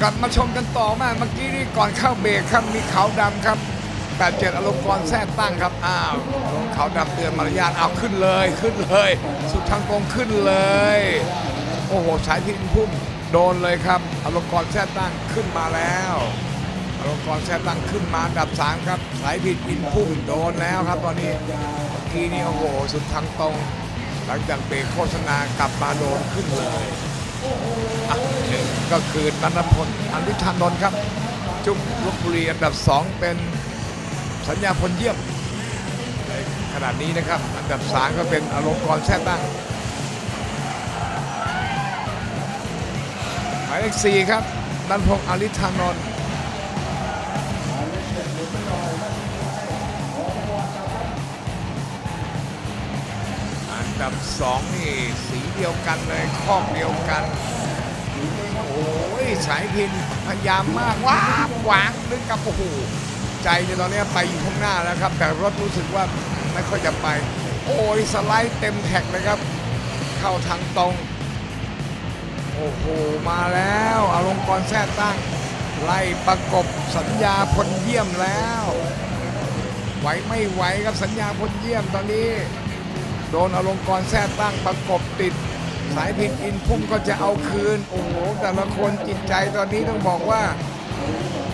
กลับมาชมกันต่อมาเมื่อกี้นี่ก่อนเข้าเบรกครับมีขาวดำครับ87อารมณ์กรแท้ตั้งครับอ้าวขาวดำเตือนมารยาทเอาขึ้นเลยขึ้นเลย สุดทางตรงขึ้นเลย โอ้โหสายพินพุ่มโดนเลยครับอารมณ์กรแท้ตั้งขึ้นมาแล้วอารมณ์กรแท้ตั้งขึ้นมาดับสามครับสายพินอินพุ่มโดนแล้วครับ ตอนนี้เมื่อกี้นี่โอ้โหสุดทางตรง หลังจากเบรกโฆษณากลับมาโดนขึ้นเลยอะหนึ่ง ก็คือนันทพลอันวิชานนท์ครับ จุ๊บลบบุรีอันดับสองเป็นสัญญาพลเยี่ยมในขนาดนี้นะครับ อันดับสามก็เป็นอารมณ์กรแท้ตั้งหมายเลขสี่ครับนันพงศ์อลิธานนท์อันดับสองนี่สีเดียวกันเลยคอกเดียวกัน สายพินพยายามมากว้าหวางนึกกับโอ้โหใจในยตอนนี้ไปอยู่ข้างหน้าแล้วครับ แต่รถรู้สึกว่าไม่ค่อยจะไป โอ้ยสไลด์เต็มแท็กเลยครับ เข้าทางตรง โอ้โห มาแล้วอารมณ์กรแท้ตั้ง ไล่ประกบสัญญาพลเยี่ยมแล้ว ไหวไม่ไหวครับสัญญาพลเยี่ยมตอนนี้ โดนอารมณ์กรแท้ตั้งประกบติด สายพินอินพุ่มก็จะเอาคืน โอ้โห แต่ละคนจิตใจตอนนี้ต้องบอกว่า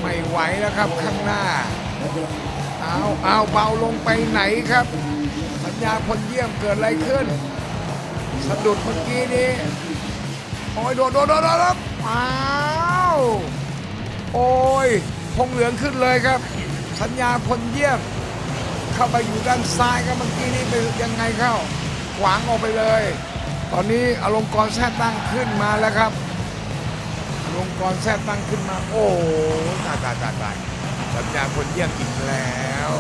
ไม่ไหวแล้วครับข้างหน้า เอาเอาเบาลงไปไหนครับ สัญญาพลเยี่ยมเกิดอะไรขึ้นสะดุดเมื่อกี้นี้โอ้ยโดดโดดโดดโดดอ้าวโอ้ยพงเหลืองขึ้นเลยครับ สัญญาพลเยี่ยม เข้าไปอยู่ด้านซ้ายครับเมื่อกี้นี้ไปยังไงเข้า ขวางออกไปเลย ตอนนี้อารมณ์กรแท้ตั้งขึ้นมาแล้วครับอารมณ์กรแท้ตั้งขึ้นมา โอ้ตายตายตายตายสัญญาพลเยี่ยมอีกแล้ว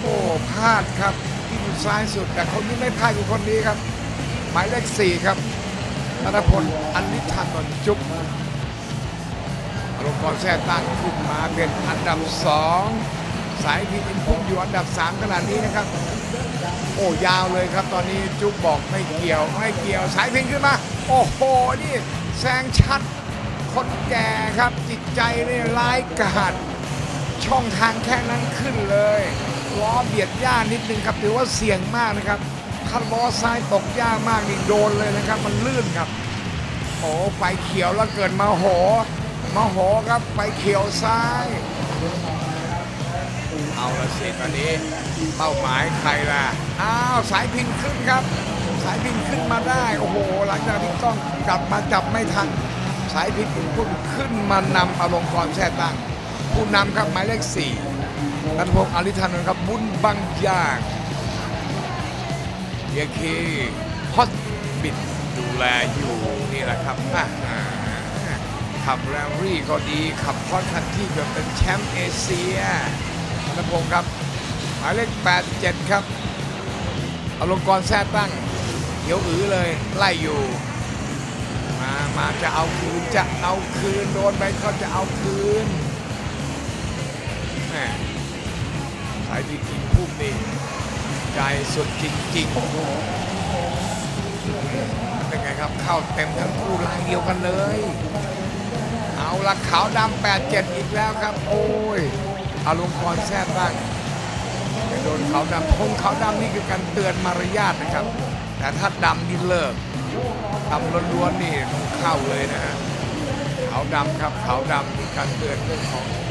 โอ้พลาดครับที่อยู่ซ้ายสุด แต่คนนี้ไม่พลาดอยู่คนนี้ครับ หมายเลขสี่ครับธนพลอันนิชานนจุ๊บอารมณ์กรแท้ตั้งขึ้นมาเป็นอันดับสอง สายพินอินพุ่มอยู่อันดับสามขนาดนี้นะครับ โอ้ยาวเลยครับตอนนี้จุ๊บบอกไม่เกี่ยวไม่เกี่ยวสายพินขึ้นมา โอ้โหนี่แซงชัด คนแก่ครับจิตใจนี่ร้ายกาจช่องทางแค่นั้นขึ้นเลยล้อเบียดหญ้านิดนึงครับถือว่าเสี่ยงมากนะครับถ้าล้อซ้ายตกหญ้ามากนี่โดนเลยนะครับ มันลื่นครับโอ้ไฟเขียวแล้วเกิดมาโหมาโหครับไฟเขียวซ้าย เอาละสิตอนนี้เป้าหมายใครล่ะ อ้าว สายพินขึ้นครับ สายพินขึ้นมาได้ โอ้โห หลังจากที่ต้องกลับมาจับไม่ทัน สายพินพุ่งขึ้นมานำอารมณ์กรแช่ตั้งผู้นำครับหมายเลขสี่นัทพงศ์อริธานนท์ครับบุญบางอย่างเยคีฮอตบิดดูแลอยู่นี่แหละครับขับแรลลี่ก็ดี ขับคอสคันที่แบบเป็นแชมป์เอเชีย ธพงศ์ครับ หมายเลข 87 ครับอารมณ์กรแท้ตั้งเขียวอือเลยไล่อยู่ มามาจะเอาคืนจะเอาคืนโดนไปเขาจะเอาคืนแหมสายดีกินพุ่มนี่ใจสุดจริงๆเป็นไงครับเข้าเต็มทั้งคู่ลายเดียวกันเลย เอาละขาวดำ87 อีกแล้วครับ โอ้ย อารมณ์กรแท้ตั้งโดนเขาดำธงเขาดำนี่คือการเตือนมารยาทนะครับ แต่ถ้าดำนี่เลิกดำล้วนๆนี่ต้องเข้าเลยนะฮะขาวดำครับขาวดำมีการเตือนเรื่องของโอ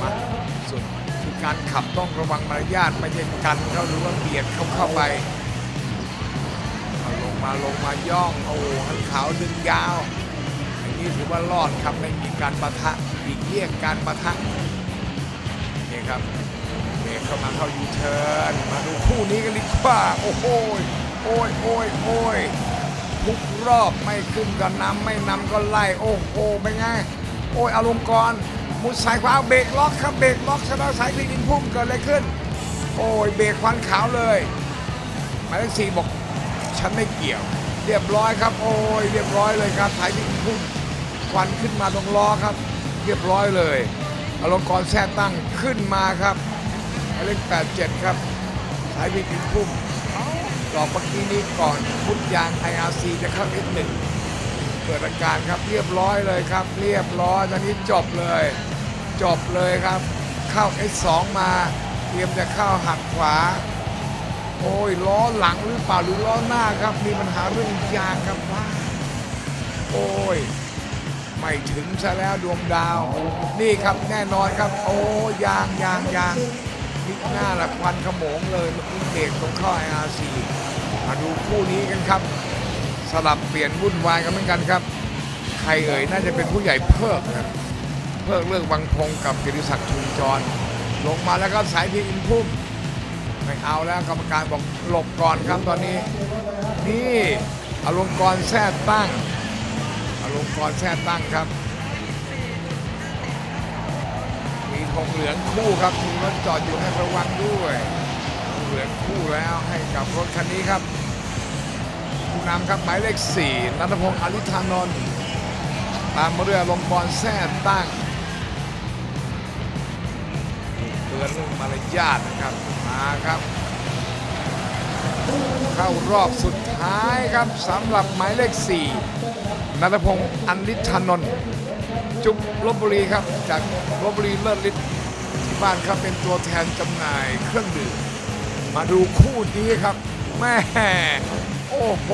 มาสุดคือการขับต้องระวังมารยาทไม่ใช่กันเขาหรือว่าเบียดเข้าเข้าไปาลงมาลงมาย่องโอ้หันขาวดึงยาวอันนี้ถือว่ารอดครับไม่มีการประทะอีกเลี่ยงการประทะ ครับเบรกเข้ามาเข้ายูเทิร์นมาดูคู่นี้กันดีกว่าโอ้โหโอ้ยโอ้ยโอ้ยทุกรอบไม่ขึ้นก็นำไม่นำก็ไล่โอ้โหเป็นไงโอ้ยอารมณ์กรมุดสายขวาเอาเบรกล็อกครับเบรกล็อกชนะสายพินพุ่มเกิดอะไรขึ้น โอ้ยเบรกควันขาวเลยหมายเลขสี่บอกฉันไม่เกี่ยว เรียบร้อยครับ โอ้ยเรียบร้อยเลยครับสายพินพุ่มควันขึ้นมาตรงล้อครับ เรียบร้อยเลย อารมณ์กรแท้ตั้งขึ้นมาครับหมายเลข87 ครับ สายพินพุ่มดอกเมื่อกี้นี้ก่อนพุทธยาง IRC จะเข้า F1 เปิดอาการครับเรียบร้อยเลยครับ เรียบร้อยตอนนี้จบเลย จบเลยครับ เข้า S2 มาเตรียมจะเข้าหักขวา โอ้ยล้อหลังหรือเปล่าหรือล้อหน้าครับ มีปัญหาเรื่องยางครับว้าโอ้ย ไม่ถึงซะแล้วดวงดาว นี่ครับแน่นอนครับ โอ้ยางยางยางมิหน้าละควันขโมงเลยเมื่อกี้เบรกตรงเข้า IRC มาดูคู่นี้กันครับ สลับเปลี่ยนวุ่นวายกันเหมือนกันครับ ใครเอ่ยน่าจะเป็นผู้ใหญ่เพิกครับเพิกเลือกวังพงกับกิติศักดิ์ชุมจร ลงมาแล้วก็สายพีอินพุ่มไม่เอาแล้วกรรมการบอกหลบก่อนครับตอนนี้ นี่อลงกรณ์แท้ตั้ง ลงกรแท้ตั้งครับ มีธงเหลืองคู่ครับมีรถจอดอยู่ให้ระวังด้วยธงเหลืองคู่แล้วให้กับรถคันนี้ครับผู้นำครับหมายเลข4นัทพงศ์อลิธานนท์ตามมาเรือลงกรแท้ตั้งเตือนเรื่องมารยาทนะครับมาครับเข้ารอบสุดท้ายครับสำหรับหมายเลข 4 นัทพงศ์อันลิธานนท์จุบลบบุรีครับ จากลบบุรีเลิศฤทธิ์ที่บ้านครับเป็นตัวแทนจำหน่ายเครื่องดื่มมาดูคู่นี้ครับแม่โอ้โห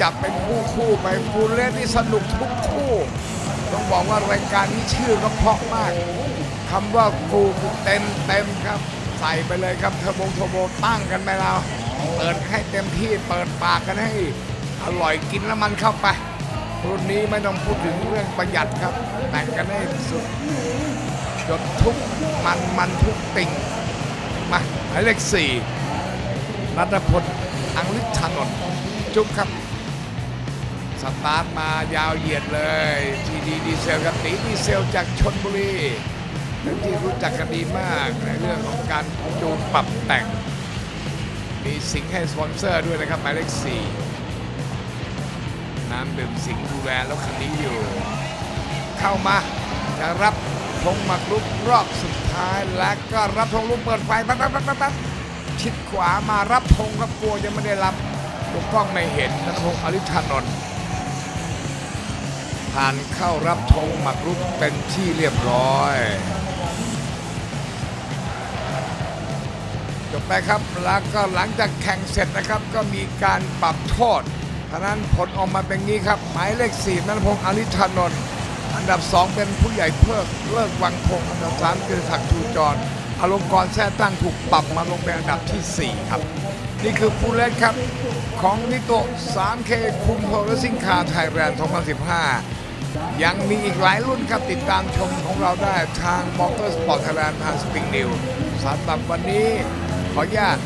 จับเป็นคู่คู่ไปฟูลเล่นนี่สนุกทุกคู่ ต้องบอกว่ารายการนี้ชื่อก็เพราะมากคำว่าฟูเต็มเต็มครับ ใส่ไปเลยครับเทอร์โบงเทอร์โบตั้งกันไปแล้วเปิดให้เต็มที่เปิดปากกันให้ อร่อยกินแล้วมันเข้าไป รุ่นนี้ไม่ต้องพูดถึงเรื่องประหยัดครับ แต่งกันให้สุดจดทุกมันมันทุกติ่ง มาหมายเลขสี่นัทพลอังลิธานนจุ๊บครับสตาร์ทมายาวเหยียดเลยทีดีดีเซลกับตีดีเซลจากชนบุรีเป็นที่รู้จักกันดีมากในเรื่องของการจูนปรับแต่ง มีสิงห์ให้สปอนเซอร์ด้วยนะครับหมายเลขสี่ น้ำดื่มสิงดูแลแล้วคันนี้อยู่ เข้ามาจะรับธงหมากรุกรอบสุดท้ายและก็รับธงลูกเปิดไฟปั๊บปั๊บปั๊บปั๊บปั๊บชิดขวามารับธงครับกลัวยังไม่ได้รับลูกกล้องไม่เห็นนัทพงอริธานนท์ผ่านเข้ารับธงหมากรุกเป็นที่เรียบร้อยจบไปครับแล้วก็หลังจากแข่งเสร็จนะครับก็มีการปรับโทษ ท่านั้นผลออกมาเป็นงี้ครับหมายเลข4นันพงศ์อริธานนท์อันดับ 2 เป็นผู้ใหญ่เพิกเลิกวังพงศ์อันดับ3คือศักดิ์ชูจรอารมณ์กรแท้ตั้งถูกปรับมาลงเป็นอันดับทีสี่4 ครับ นี่คือผู้เล่นครับ ของนิโต 3K คุมโทรซิ่งคาไทยแลนด์2015 ยังมีอีกหลายรุ่นครับติดตามชมของเราได้ทางมอเตอร์สปอร์ตไทยแลนด์ทางสปริงนิวสำหรับวันนี้ขออนุญาต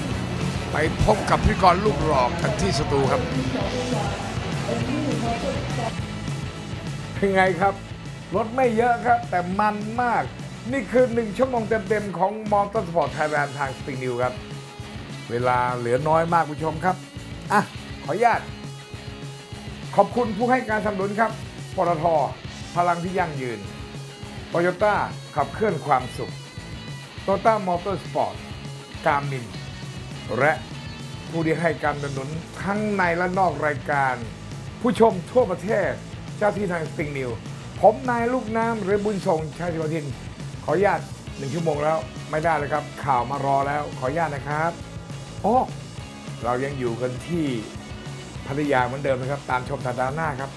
ไปพบกับพิธีกรลูกหลอกกันที่สตูครับเป็นไงครับรถไม่เยอะครับ แต่มันมาก นี่คือหนึ่งชั่วโมงเต็มๆ ของมอเตอร์สปอร์ตไทยแลนด์ทางสปริงนิวครับ เวลาเหลือน้อยมากคุณผู้ชมครับ อะ ขออนุญาต ขอบคุณผู้ให้การสนับสนุนครับปตทพลังที่ยั่งยืนโตโยต้าขับเคลื่อนความสุขโตต้ามอเตอร์สปอร์ต กามิน และผู้ที่ให้การสนับสนุนทั้งในและนอกรายการ ผู้ชมทั่วประเทศ เจ้าที่ทางสปริงนิว ผมนายลูกน้ำหรือบุญส่งชาติวทิน ขออนุญาตหนึ่งชั่วโมงแล้วไม่ได้เลยครับ ข่าวมารอแล้วขออนุญาตนะครับอ๋อเรายังอยู่กันที่พัทยาเหมือนเดิมนะครับ ตามชมสัปดาห์หน้าครับ